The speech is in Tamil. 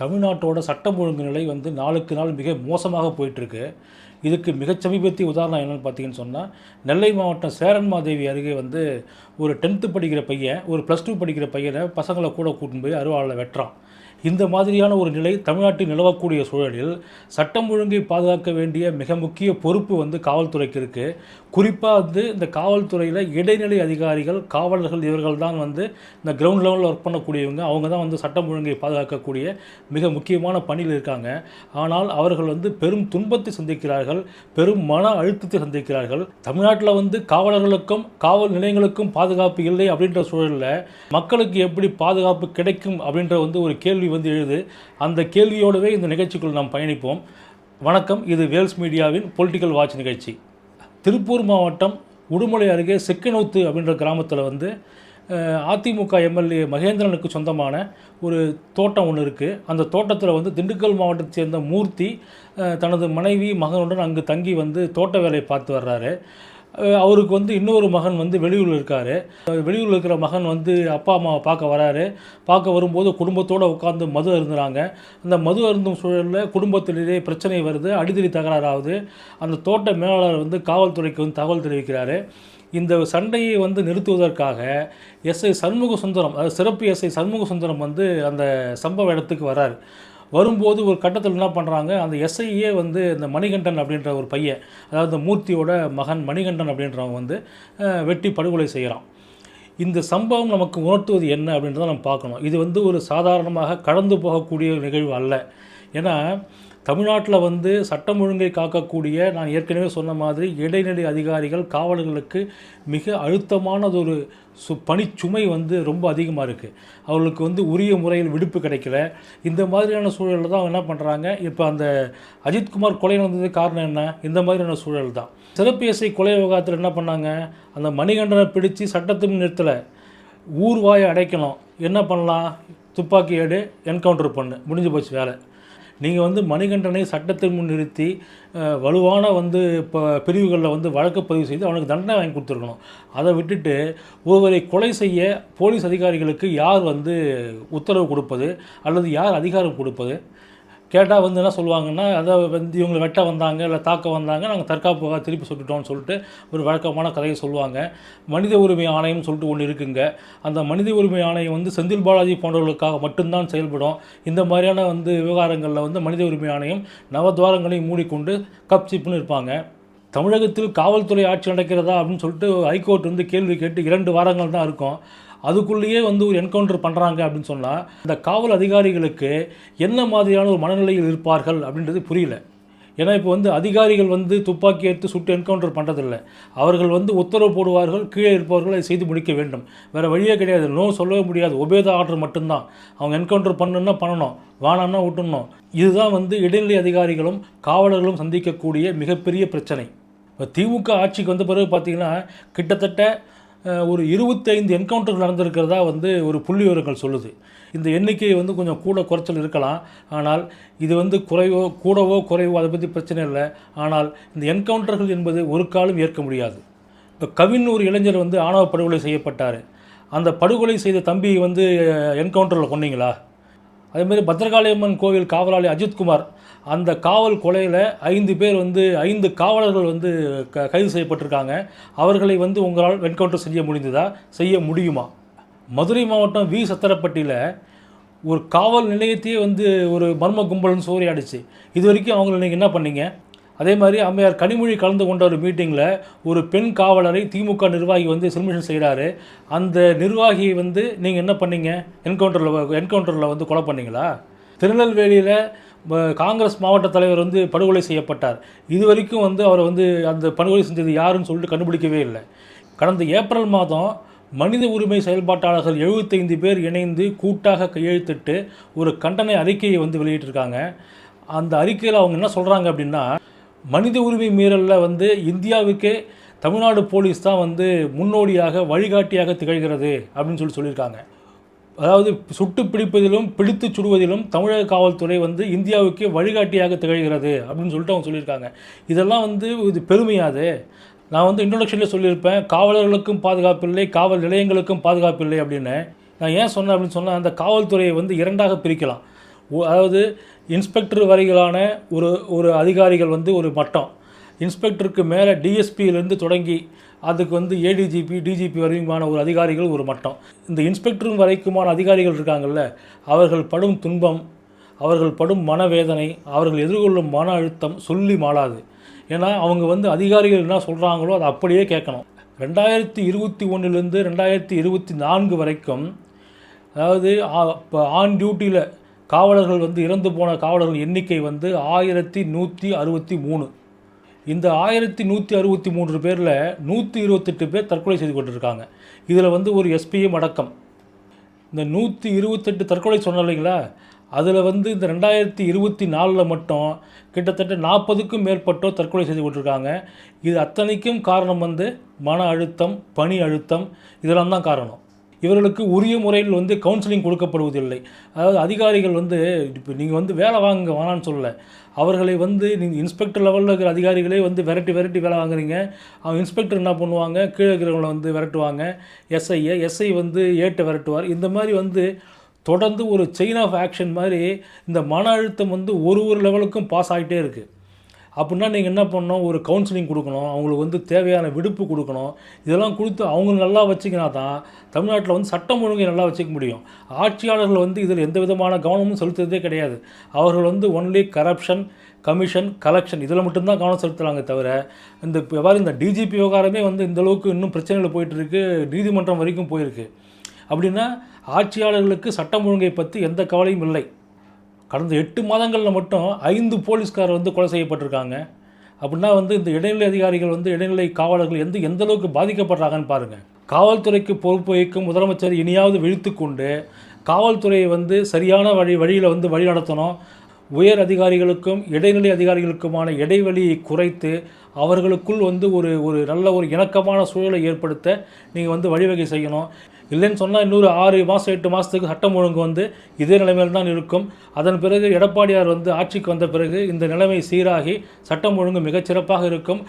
தமிழ்நாட்டோட சட்டம் ஒழுங்கு நிலை வந்து நாளுக்கு நாள் மிக மோசமாக போயிட்டுருக்கு. இதுக்கு மிகச் சமீபத்திய உதாரணம் என்னென்னு பார்த்தீங்கன்னு சொன்னால் நெல்லை மாவட்டம் சேரன்மாதேவி அருகே வந்து ஒரு டென்த்து படிக்கிற பையன் ஒரு ப்ளஸ் டூ படிக்கிற பையனை பசங்களை கூட கூட்டின்னு போய் அருவாளில் வெட்டுறான். இந்த மாதிரியான ஒரு நிலை தமிழ்நாட்டில் நிலவக்கூடிய சூழலில் சட்டம் ஒழுங்கை பாதுகாக்க வேண்டிய மிக முக்கிய பொறுப்பு வந்து காவல்துறைக்கு இருக்குது குறிப்பாக வந்து இந்த காவல்துறையில் இடைநிலை அதிகாரிகள் காவலர்கள் இவர்கள் தான் வந்து இந்த கிரவுண்ட் லெவலில் ஒர்க் பண்ணக்கூடியவங்க. அவங்க தான் வந்து சட்டம் ஒழுங்கை பாதுகாக்கக்கூடிய மிக முக்கியமான பணியில் இருக்காங்க. ஆனால் அவர்கள் வந்து பெரும் துன்பத்தை சந்திக்கிறார்கள் பெரும் மன அழுத்தத்தை சந்திக்கிறார்கள். தமிழ்நாட்டில் வந்து காவலர்களுக்கும் காவல் நிலையங்களுக்கும் பாதுகாப்பு இல்லை அப்படின்ற சூழலில் மக்களுக்கு எப்படி பாதுகாப்பு கிடைக்கும் அப்படின்ற வந்து ஒரு கேள்வி வந்து எழுது. அந்த கேள்வியோடவே இந்த நிகழ்ச்சிக்குள் நாம் பயணிப்போம். வணக்கம் இது வேல்ஸ் மீடியாவின் பொலிட்டிக்கல் வாட்ச் நிகழ்ச்சி. திருப்பூர் மாவட்டம் உடுமலை அருகே செக்கனூத்து அப்படின்ற கிராமத்தில் வந்து அதிமுக எம்எல்ஏ மகேந்திரனுக்கு சொந்தமான ஒரு தோட்டம் ஒன்று இருக்குது அந்த தோட்டத்தில் வந்து திண்டுக்கல் மாவட்டத்தை சேர்ந்த மூர்த்தி தனது மனைவி மகனுடன் அங்கு தங்கி வந்து தோட்ட வேலையை பார்த்து வர்றாரு. அவருக்கு வந்து இன்னொரு மகன் வந்து வெளியூரில் இருக்கார். வெளியூரில் இருக்கிற மகன் வந்து அப்பா அம்மாவை பார்க்க வராரு. பார்க்க வரும்போது குடும்பத்தோடு உட்காந்து மது அருந்துறாங்க. அந்த மது அருந்தும் சூழலில் குடும்பத்திலேயே பிரச்சனை வருது. அடிதடி தகராறாகுது. அந்த தோட்ட மேலாளர் வந்து காவல்துறைக்கு வந்து தகவல் தெரிவிக்கிறாரு. இந்த சண்டையை வந்து நிறுத்துவதற்காக எஸ்ஐ சண்முக சுந்தரம் அதாவது சிறப்பு எஸ்ஐ சண்முக சுந்தரம் வந்து அந்த சம்பவ இடத்துக்கு வராரு. வரும்போது ஒரு கட்டத்தில் என்ன பண்ணுறாங்க அந்த எஸ்ஐயே வந்து இந்த மணிகண்டன் அப்படின்ற ஒரு பையன் அதாவது மூர்த்தியோட மகன் மணிகண்டன் அப்படின்றவன் வந்து வெட்டி படுகொலை செய்கிறான் இந்த சம்பவம் நமக்கு உணர்த்துவது என்ன அப்படின்றத நம்ம பார்க்கணும். இது வந்து ஒரு சாதாரணமாக கடந்து போகக்கூடிய நிகழ்வு அல்ல. ஏன்னா தமிழ்நாட்டில் வந்து சட்டம் ஒழுங்கை காக்கக்கூடிய நான் ஏற்கனவே சொன்ன மாதிரி இடைநிலை அதிகாரிகள் காவலர்களுக்கு மிக அழுத்தமானதொரு சு பணிச்சுமை வந்து ரொம்ப அதிகமாக இருக்குது அவர்களுக்கு வந்து உரிய முறையில் விடுப்பு கிடைக்கல. இந்த மாதிரியான சூழலில் தான் அவங்க என்ன பண்ணுறாங்க இப்போ அந்த அஜித்குமார் கொலை நடந்தது காரணம் என்ன? இந்த மாதிரியான சூழல் தான். சிறப்பு கொலை விவகாரத்தில் என்ன பண்ணாங்க? அந்த மணிகண்டனை பிடிச்சு சட்டத்தின் நிறுத்தலை ஊர்வாயை அடைக்கணும். என்ன பண்ணலாம்? துப்பாக்கி ஏடு என்கவுண்டர் பண்ணு. முடிஞ்சு போச்சு வேலை. நீங்கள் வந்து மணிகண்டனை சட்டத்தின் முன் நிறுத்தி வலுவான வந்து இப்போ பிரிவுகளில் வந்து வழக்கு பதிவு செய்து அவனுக்கு தண்டனை வாங்கி கொடுத்துருக்கணும். அதை விட்டுட்டு ஒருவரை கொலை செய்ய போலீஸ் அதிகாரிகளுக்கு யார் வந்து உத்தரவு கொடுப்பது அல்லது யார் அதிகாரம் கொடுப்பது? கேட்டால் வந்து என்ன சொல்லுவாங்கன்னா அதை வந்து இவங்களை வெட்ட வந்தாங்க இல்லை தாக்க வந்தாங்க நாங்கள் தற்காப்புக்காக திருப்பி சுட்டுட்டோம்னு சொல்லிட்டு ஒரு வழக்கமான கதையை சொல்லுவாங்க. மனித உரிமை ஆணையம்னு சொல்லிட்டு ஒன்று இருக்குங்க. அந்த மனித உரிமை ஆணையம் வந்து செந்தில் பாலாஜி போன்றவர்களுக்காக மட்டும்தான் செயல்படும். இந்த மாதிரியான வந்து விவகாரங்களில் வந்து மனித உரிமை ஆணையம் நவத்வாரங்களையும் மூடிக்கொண்டு கப் சிப்புன்னு இருப்பாங்க. தமிழகத்தில் காவல்துறை ஆட்சி நடக்கிறதா அப்படின்னு சொல்லிட்டு ஹைகோர்ட் வந்து கேள்வி கேட்டு இரண்டு வாரங்கள் தான் இருக்கும். அதுக்குள்ளேயே வந்து ஒரு என்கவுண்டர் பண்ணுறாங்க அப்படின்னு சொன்னால் இந்த காவல் அதிகாரிகளுக்கு என்ன மாதிரியான ஒரு மனநிலையில் இருப்பார்கள் அப்படின்றது புரியல. ஏன்னா இப்போ வந்து அதிகாரிகள் வந்து துப்பாக்கி எடுத்து சுட்டு என்கவுண்டர் பண்ணுறதில்ல அவர்கள் வந்து உத்தரவு போடுவார்கள் கீழே இருப்பவர்கள் அதை செய்து முடிக்க வேண்டும். வேறு வழியே கிடையாது. நோ சொல்லவே முடியாது. ஒபேத ஆர்டர் மட்டும்தான். அவங்க என்கவுண்டர் பண்ணுன்னா பண்ணணும். வானான்னா விட்டுணும் இதுதான் வந்து இடைநிலை அதிகாரிகளும் காவலர்களும் சந்திக்கக்கூடிய மிகப்பெரிய பிரச்சனை. இப்போ திமுக ஆட்சிக்கு வந்த பிறகு பார்த்திங்கன்னா கிட்டத்தட்ட ஒரு இருபத்தைந்து என்கவுண்டர்கள் நடந்திருக்கிறதா வந்து ஒரு புள்ளி விவரங்கள் சொல்லுது. இந்த எண்ணிக்கை வந்து கொஞ்சம் கூட குறைச்சல் இருக்கலாம். ஆனால் இது வந்து குறைவோ கூடவோ குறைவோ அதை பற்றி பிரச்சனை இல்லை. ஆனால் இந்த என்கவுண்டர்கள் என்பது ஒரு காலம் ஏற்க முடியாது. இப்போ கவின் ஒரு இளைஞர் வந்து ஆணவ படுகொலை செய்யப்பட்டார். அந்த படுகொலை செய்த தம்பியை வந்து என்கவுண்டரில் கொன்னீங்களா? அதேமாதிரி பத்திரகாளியம்மன் கோவில் காவலாளி அஜித்குமார் அந்த காவல் கொலையில் ஐந்து பேர் வந்து ஐந்து காவலர்கள் வந்து க கைது செய்யப்பட்டிருக்காங்க. அவர்களை வந்து உங்களால் என்கவுண்டர் செய்ய முடிந்ததா? செய்ய முடியுமா? மதுரை மாவட்டம் வி. சத்திரப்பட்டியில் ஒரு காவல் நிலையத்தையே வந்து ஒரு மர்ம கும்பல்னு சூறையாடிச்சு இது வரைக்கும் அவங்கள நீங்கள் என்ன பண்ணீங்க? அதே மாதிரி அம்மையார் கனிமொழி கலந்து கொண்ட ஒரு மீட்டிங்கில் ஒரு பெண் காவலரை திமுக நிர்வாகி வந்து சில்மிஷன் செய்கிறாரு அந்த நிர்வாகியை வந்து நீங்கள் என்ன பண்ணீங்க? என்கவுண்டரில் என்கவுண்டரில் வந்து கொலை பண்ணீங்களா? திருநெல்வேலியில் காங்கிரஸ் மாவட்ட தலைவர் வந்து படுகொலை செய்யப்பட்டார். இது வரைக்கும் வந்து அவர் வந்து அந்த படுகொலை செஞ்சது யாருன்னு சொல்லிட்டு கண்டுபிடிக்கவே இல்லை. கடந்த ஏப்ரல் மாதம் மனித உரிமை செயல்பாட்டாளர்கள் 75 பேர் இணைந்து கூட்டாக கையெழுத்திட்டு ஒரு கண்டன அறிக்கையை வந்து வெளியிட்டிருக்காங்க. அந்த அறிக்கையில் அவங்க என்ன சொல்கிறாங்க அப்படின்னா மனித உரிமை மீறலில் வந்து இந்தியாவுக்கே தமிழ்நாடு போலீஸ் தான் வந்து முன்னோடியாக வழிகாட்டியாக திகழ்கிறது அப்படின்னு சொல்லி சொல்லியிருக்காங்க. அதாவது சுட்டு பிடிப்பதிலும் பிடித்து சுடுவதிலும் தமிழக காவல்துறை வந்து இந்தியாவுக்கே வழிகாட்டியாக திகழ்கிறது அப்படின்னு சொல்லிட்டு அவங்க சொல்லியிருக்காங்க. இதெல்லாம் வந்து இது பெருமையாது. நான் வந்து இன்ட்ரொடக்ஷனில் சொல்லியிருப்பேன் காவலர்களுக்கும் பாதுகாப்பு இல்லை காவல் நிலையங்களுக்கும் பாதுகாப்பு இல்லை அப்படின்னு. நான் ஏன் சொன்னேன் அப்படின்னு சொன்னால் அந்த காவல்துறையை வந்து இரண்டாக பிரிக்கலாம். அதாவது இன்ஸ்பெக்டர் வரையிலான ஒரு ஒரு அதிகாரிகள் வந்து ஒரு மட்டம். இன்ஸ்பெக்டருக்கு மேலே டிஎஸ்பியிலேருந்து தொடங்கி அதுக்கு வந்து ஏடிஜிபி டிஜிபி வரைக்குமான ஒரு அதிகாரிகள் ஒரு மட்டம். இந்த இன்ஸ்பெக்டரும் வரைக்குமான அதிகாரிகள் இருக்காங்கள்ல அவர்கள் படும் துன்பம் அவர்கள் படும் மனவேதனை அவர்கள் எதிர்கொள்ளும் மன அழுத்தம் சொல்லி மாளாது. ஏன்னா அவங்க வந்து அதிகாரிகள் என்ன சொல்கிறாங்களோ அதை அப்படியே கேட்கணும். ரெண்டாயிரத்தி இருபத்தி ஒன்றுலேருந்து ரெண்டாயிரத்தி இருபத்தி நான்கு வரைக்கும் அதாவது இப்போ ஆன் டியூட்டியில் காவலர்கள் வந்து இறந்து போன காவலர்கள் எண்ணிக்கை வந்து ஆயிரத்தி நூற்றி அறுபத்தி மூணு. இந்த ஆயிரத்தி நூற்றி அறுபத்தி மூன்று பேரில் நூற்றி இருபத்தெட்டு பேர் தற்கொலை செய்து கொண்டிருக்காங்க. இதில் வந்து ஒரு எஸ்பியும் அடக்கம். இந்த நூற்றி இருபத்தெட்டு தற்கொலை சொன்னோம் இல்லைங்களா? அதில் வந்து இந்த ரெண்டாயிரத்தி இருபத்தி நாலில் மட்டும் கிட்டத்தட்ட நாற்பதுக்கும் மேற்பட்டோர் தற்கொலை செய்து கொண்டிருக்காங்க. இது அத்தனைக்கும் காரணம் வந்து மன அழுத்தம் பணி அழுத்தம் இதெல்லாம் தான் காரணம். இவர்களுக்கு உரிய முறையில் வந்து கவுன்சிலிங் கொடுக்கப்படுவதில்லை. அதாவது அதிகாரிகள் வந்து இப்போ நீங்கள் வந்து வேலை வாங்க வேணான்னு சொல்லலை. அவர்களை வந்து நீங்கள் இன்ஸ்பெக்டர் லெவலில் இருக்கிற அதிகாரிகளே வந்து விரட்டி விரட்டி வேலை வாங்குறீங்க. அவங்க இன்ஸ்பெக்டர் என்ன பண்ணுவாங்க? கீழே இருக்கிறவங்களை வந்து விரட்டுவாங்க. எஸ்ஐயை எஸ்ஐ வந்து ஏட்டை விரட்டுவார். இந்த மாதிரி வந்து தொடர்ந்து ஒரு செயின் ஆஃப் ஆக்ஷன் மாதிரி இந்த மன அழுத்தம் வந்து ஒரு ஒரு லெவலுக்கும் பாஸ் ஆகிட்டே இருக்குது அப்படின்னா நீங்கள் என்ன பண்ணணும்? ஒரு கவுன்சிலிங் கொடுக்கணும். அவங்களுக்கு வந்து தேவையான விடுப்பு கொடுக்கணும். இதெல்லாம் கொடுத்து அவங்க நல்லா வச்சுக்கினா தான் தமிழ்நாட்டில் வந்து சட்டம் ஒழுங்கை நல்லா வச்சுக்க முடியும். ஆட்சியாளர்கள் வந்து இதில் எந்த விதமான கவனமும் செலுத்துறதே கிடையாது. அவர்கள் வந்து ஒன்லி கரப்ஷன் கமிஷன் கலெக்ஷன் இதில் மட்டும்தான் கவனம் செலுத்துகிறாங்க தவிர இந்த எவ்வாறு இந்த டிஜிபி விவகாரமே வந்து இந்த அளவுக்கு இன்னும் பிரச்சனைகள் போயிட்டுருக்கு. நீதிமன்றம் வரைக்கும் போயிருக்கு. அப்படின்னா ஆட்சியாளர்களுக்கு சட்டம் ஒழுங்கை பற்றி எந்த கவலையும் இல்லை. கடந்த எட்டு மாதங்களில் மட்டும் ஐந்து போலீஸ்கார் வந்து கொலை செய்யப்பட்டிருக்காங்க. அப்படின்னா வந்து இந்த இடைநிலை அதிகாரிகள் வந்து இடைநிலை காவலர்கள் எந்த எந்த அளவுக்கு பாதிக்கப்படுறாங்கன்னு பாருங்கள் காவல்துறைக்கு பொறுப்பு வகிக்கும் முதலமைச்சர் இனியாவது விழித்து கொண்டு காவல்துறையை வந்து சரியான வழி வழியில் வந்து வழி நடத்தணும் உயர் அதிகாரிகளுக்கும் இடைநிலை அதிகாரிகளுக்குமான இடைவெளியை குறைத்து அவர்களுக்குள் வந்து ஒரு ஒரு நல்ல ஒரு இணக்கமான சூழலை ஏற்படுத்த நீங்கள் வந்து வழிவகை செய்யணும். இல்லைன்னு சொன்னால் இன்னொரு ஆறு மாதம் எட்டு மாதத்துக்கு சட்டம் ஒழுங்கு வந்து இதே நிலைமையில் தான் இருக்கும். அதன் பிறகு எடப்பாடியார் வந்து ஆட்சிக்கு வந்த பிறகு இந்த நிலைமை சீராகி சட்டம் ஒழுங்கு மிகச்சிறப்பாக இருக்கும்.